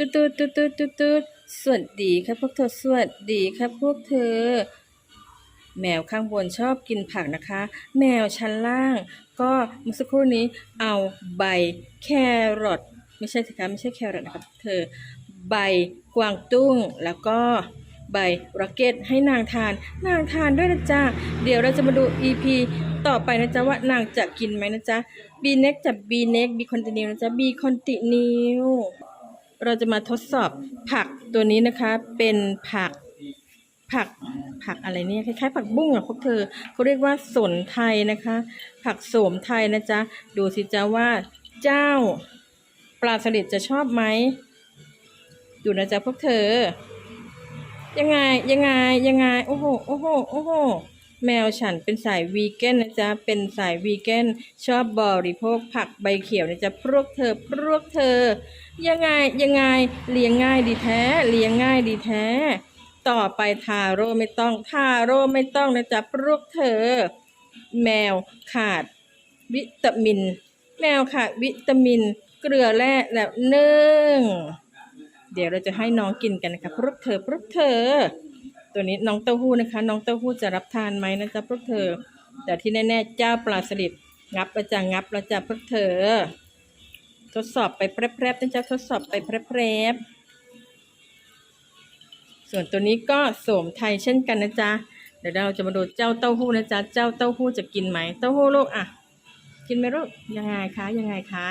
ตูดตูดตูดตูดตูดตูดสวัสดีครับพวกเธอสวัสดีครับพวกเธอ แมวข้างบนชอบกินผักนะคะ แมวชั้นล่าง ก็เมื่อสักครู่นี้เอาใบแครอทไม่ใช่สิคะไม่ใช่แครอทนะครับเธอ ใบกวางตุ้งแล้วก็ใบร็อกเก็ตให้นางทาน นางทานด้วยนะจ๊ะเดี๋ยวเราจะมาดู EP ต่อไปนะจ๊ะว่านางจะกินไหมนะจ๊ะ B next จะ B next B continue นะจ๊ะ B continue เเราจะมาทดสอบผักตัวนี้นะคะ เป็นผักผักผักอะไรเนี่ยคล้ายๆผักบุ้งอะพวกเธอเขาเรียกว่าสนไทยนะคะ ผักโสมไทยนะจ๊ะดูสิจ๊ะว่าเจ้าปลาสลิดจะชอบไหมดูนะจ๊ะพวกเธอ ยังไงยังไงยังไงโอ้โหโอ้โหโอ้โห แมวฉันเป็นสายวีแกนนะจ๊ะ เป็นสายวีแกนชอบบริโภคผักใบเขียวนะจ๊ะ พวกเธอ พวกเธอ ยังไง ยังไง เลี้ยงง่ายดีแท้ เลี้ยงง่ายดีแท้ ต่อไปทาโร่ไม่ต้อง ทาโร่ไม่ต้องนะจ๊ะ พวกเธอ แมวขาดวิตามิน แมวขาดวิตามิน เกลือแร่แล้วหนึ่งเดี๋ยวเราจะให้น้องกินกันนะคะพวกเธอพวกเธอ ตัวนี้น้องเต้าหู้นะคะ น้องเต้าหู้จะรับทานไหมนะจ๊ะพวกเธอ แต่ที่แน่ๆเจ้าปลาสลิดงับประจังงับแล้วจ้ะพวกเธอ ทดสอบไปแพรบๆนะจ๊ะทดสอบไปแพรบๆส่วนตัวนี้ก็โสมไทยเช่นกันนะจ๊ะเดี๋ยวเราจะมาดูเจ้าเต้าหู้นะจ๊ะเจ้าเต้าหู้จะกินไหมเต้าหู้ลูกอะ กินไหมลูกยังไงคะยังไงคะ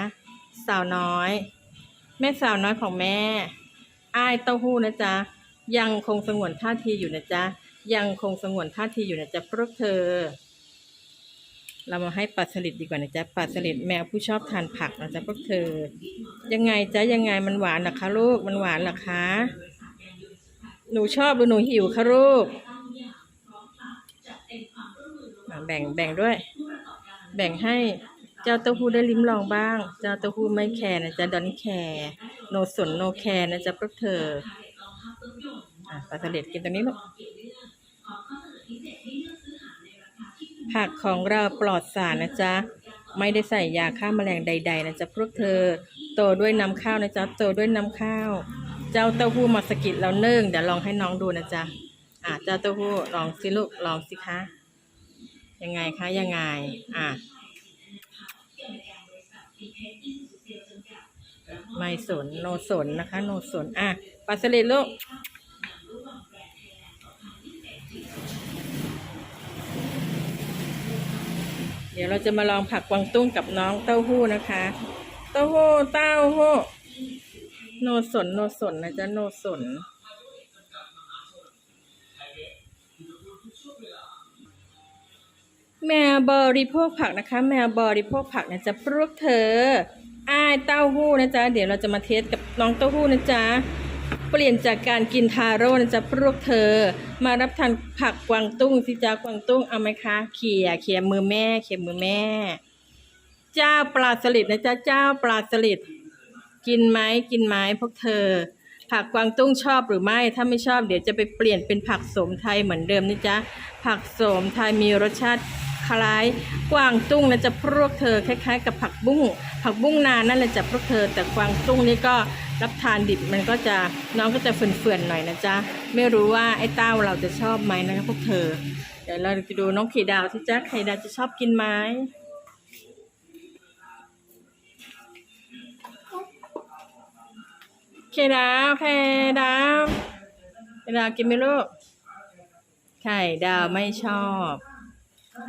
สาวน้อย แม่สาวน้อยของแม่ อ้ายเต้าหู้นะจ๊ะ ยังคงสงวนท่าทีอยู่นะจ๊ะ ยังคงสงวนท่าทีอยู่นะจ๊ะพวกเธอ เรามาให้ปลาสลิดดีกว่านะจ๊ะปลาสลิดแมวผู้ชอบทานผักนะจ๊ะพวกเธอ ยังไงจ๊ะยังไงมันหวานหรอคะลูกมันหวานหรอคะ หนูชอบหรือหนูหิวคะลูกแบ่งแบ่งด้วย แบ่งให้เจ้าเต้าหู้ได้ลิ้มลองบ้าง เจ้าเต้าหู้ไม่แคร์นะจ๊ะดอนแคร์ โนสนโนแคร์นะจ๊ะพวกเธอ ปลาสลิดกินตรงนี้ลูกผักของเราปลอดสารนะจ๊ะ ไม่ได้ใส่ยาฆ่าแมลงใด ๆ นะจ๊ะพวกเธอ โตด้วยน้ำข้าวนะจ๊ะ โตด้วยน้ำข้าว เจ้าเต้าหู้มาสกิดเราเนื่งเดี๋ยวลองให้น้องดูนะจ๊ะอะเจ้าเต้าหู้ลองสิลูกลองสิคะ ยังไงคะยังไง อะไม่สนโนสนนะคะ โนสนอะปลาสลิดลูก ดี๋ยวเราจะมาลองผักกวางตุ้งกับน้องเต้าหู้นะคะ เต้าหู้เต้าหู้โนสนโนสนนะจ๊ะโนสนแมวบริโภคผักนะคะ แมวบริโภคผักนะจ๊ะพวกเธออ้ายเต้าหู้นะจ๊ะเดี๋ยวเราจะมาเทสกับน้องเต้าหู้นะจ๊ะ เปลี่ยนจากการกินทาโร่นะจ๊ะพวกเธอ มารับทานผักกวางตุ้งสิจ๊ะกวางตุ้งเอาไหมคะ เขี่ยเขี่ยมือแม่ เขี่ยมือแม่ เจ้าปลาสลิดนะจ๊ะเจ้าปลาสลิดกินไหมกินไหมพวกเธอ ผักกวางตุ้งชอบหรือไม่ ถ้าไม่ชอบเดี๋ยวจะไปเปลี่ยนเป็นผักโสมไทยเหมือนเดิมนะจ๊ะผักโสมไทยมีรสชาติคล้ายกวางตุ้งนะจ๊ะพวกเธอคล้ายๆ กับผักบุ้งผักบุ้งนานั่นแหละจะพวกเธอ แต่กวางตุ้งนี่ก็ รับทานดิบมันก็จะน้องก็จะเฟื่อนๆหน่อยนะจ๊ะ ไม่รู้ว่าไอ้เต้าเราจะชอบไหมนะคะพวกเธอ เดี๋ยวเราจะดูน้องไข่ดาวที่จ๊ะไข่ดาวจะชอบกินไหมไข่ดาวไข่ดาวไข่ดาวกินไหมลูกไข่ดาวไม่ชอบ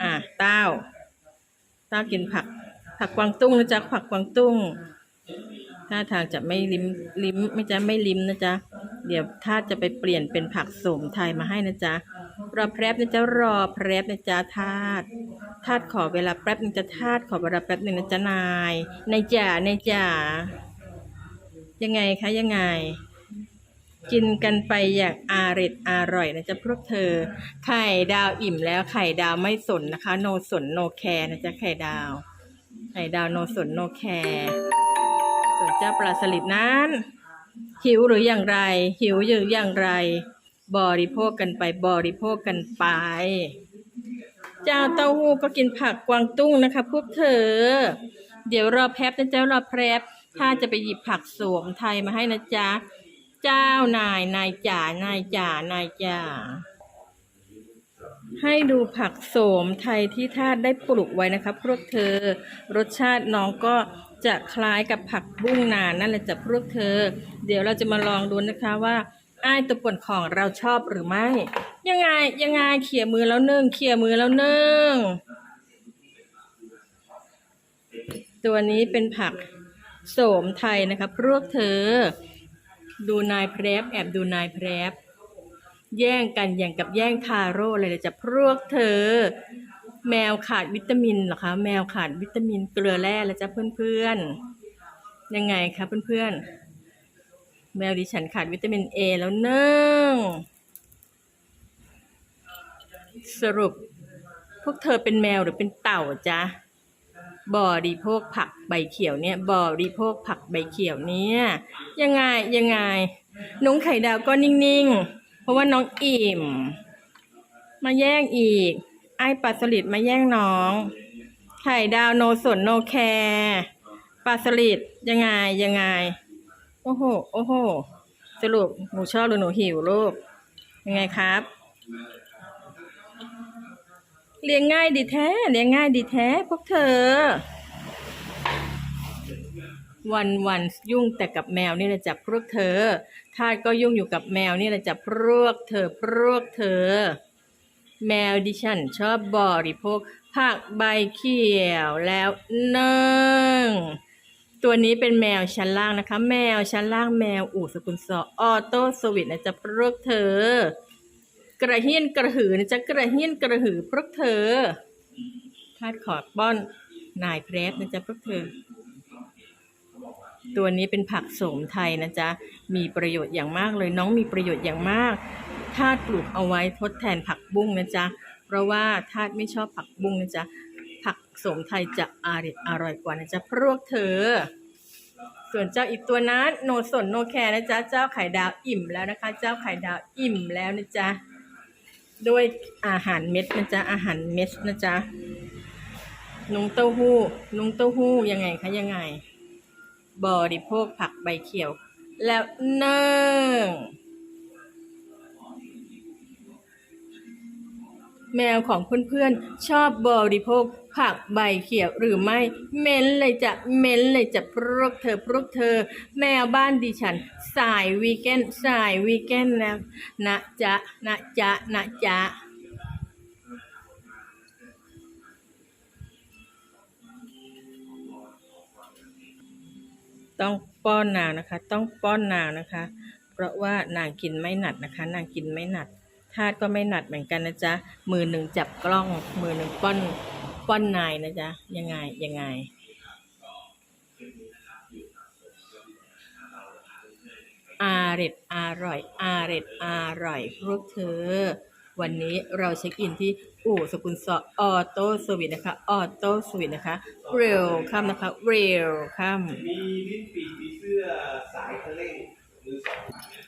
อะเต้าเต้ากินผัก ผักกวางตุ้งนะจ๊ะผักกวางตุ้ง ถ้าทางจะไม่ลิ้มลิ้มไม่จะไม่ลิ้มนะจ๊ะ เดี๋ยวถ้าจะไปเปลี่ยนเป็นผักโสมไทยมาให้นะจ๊ะ รอแป๊บนะจ๊ะ รอแป๊บนะจ๊ะทาดทาดขอเวลาแป๊บนึงจะทาดขอเวลาแป๊บนึงนะจ๊ะนายนายจ๋านายจ๋ายังไงคะยังไง กินกันไปอย่างอาริดอร่อยนะจ๊ะพวกเธอ ไข่ดาวอิ่มแล้วไข่ดาวไม่สนนะคะ โนสนโนแคร์นะจ๊ะไข่ดาว ไข่ดาวโนสนโนแคร์ ส่วนเจ้าปลาสลิดนั้น หิวหรืออย่างไร หิวหรืออย่างไร บริโภคกันไปบริโภคกันไป เจ้าเต้าหู้ก็กินผักกวางตุ้งนะคะพวกเธอ เดี๋ยวรอแป๊บนะเจ๊ะรอแป๊บถ้าจะไปหยิบผักโสมไทยมาให้นะจ๊ะ เจ้านายนายจ๋านายจ๋านายจ๋าให้ดูผักโสมไทยที่ทาได้ปลูกไว้นะครับพวกเธอรสชาติน้องก็ จะคล้ายกับผักบุ้งนานนั่นแหละจะพวกเธอ เดี๋ยวเราจะมาลองดูนะคะว่าอ้ายตัวป่นของเราชอบหรือไม่ ยังไงยังไงเขี่ยมือแล้วนึ่งเขี่ยมือแล้วนึ่งตัวนี้เป็นผักโสมไทยนะครับพวกเธอ ดูนายแพรบแอบดูนายแพรบแย่งกันอย่างกับแย่งทาโร่เลยนะจะพวกเธอ แมวขาดวิตามินเหรอคะแมวขาดวิตามินเกลือแร่แล้วจ้ะเพื่อนๆยังไงคะเพื่อนๆแมวดิฉันขาดวิตามินเอแล้วเนึ่งสรุป พวกเธอเป็นแมวหรือเป็นเต่าจ๊ะบริโภคผักใบเขียวเนี่ยบริโภคผักใบเขียวเนี่ยยังไงยังไงน้องไข่ดาวก็นิ่งๆ เพราะว่าน้องอิ่ม มาแย่งอีก ไอ้ปลาสลิดมาแย่งน้อง ไข่ดาวโนสนโนแคร์ปลาสลิดยังไงยังไง โอ้โห โอ้โห สรุปหนูชอบหรือหนูหิวลูก ยังไงครับ เลี้ยงง่ายดีแท้ เลี้ยงง่ายดีแท้พวกเธอ วันวันยุ่งแต่กับแมวนี่แหละจับพวกเธอทาสก็ยุ่งอยู่กับแมวนี่แหละจับพวกเธอพวกเธอ แมวดิฉันชอบบริโภคผักใบเขียวแล้วเนึ่งตัวนี้เป็นแมวชั้นล่างนะคะ แมวชั้นล่างแมวอู่สกุลสอออโต้สวิตนะจ๊ะพวกเธอ กระเฮียนกระหือนะจ๊ะกระเฮียนกระหือพวกเธอทาดขอป้อนนายเพรสนะจ๊ะพวกเธอ ตัวนี้เป็นผักโสมไทยนะจ๊ะมีประโยชน์อย่างมากเลยน้องมีประโยชน์อย่างมาก ทาดปลูกเอาไว้ทดแทนผักบุ้งนะจ๊ะ เพราะว่าทาดไม่ชอบผักบุ้งนะจ๊ะ ผักสมไทยจะอร่อยอร่อยกว่านะจ๊ะพวกเธอ ส่วนเจ้าอีกตัวนั้นโนสนโนแคร์นะจ๊ะ เจ้าไข่ดาวอิ่มแล้วนะคะ เจ้าไข่ดาวอิ่มแล้วนะจ๊ะ ด้วยอาหารเม็ดนะจ๊ะ อาหารเม็ดนะจ๊ะนุงเต้าหู้นุงเต้าหู้ยังไงคะยังไง บริโภคผักใบเขียว แล้วเนิ่ง แมวของเพื่อนๆ ชอบบริโภค ผักใบเขียวหรือไม่ เม้นเลยจะเม้นเลยจะพวกเธอพวกเธอ แมวบ้านดิฉัน สายวีแกนสายวีแกนแล้วนะจ๊ะนะจ๊ะนะจ๊ะต้องป้อนนางนะคะ ต้องป้อนนางนะคะ เพราะว่านางกินไม่หนัดนะคะ นางกินไม่หนัด ทาดก็ไม่หนัดเหมือนกันนะจ๊ะ มือหนึ่งจับกล้อง มือหนึ่งป้อนป้อนนายนะจ๊ะ ยังไง ยังไงอาเร็ดอร่อยอาเร็ดอร่อยพวกเธอ วันนี้เราเช็คอินที่อู่สกุลสอออโต้สวิตนะคะออโต้สวิตนะคะเร็วค่ำนะคะเร็วค่มีลิ้นปีกมีเสื้อสายทะเลมือสอง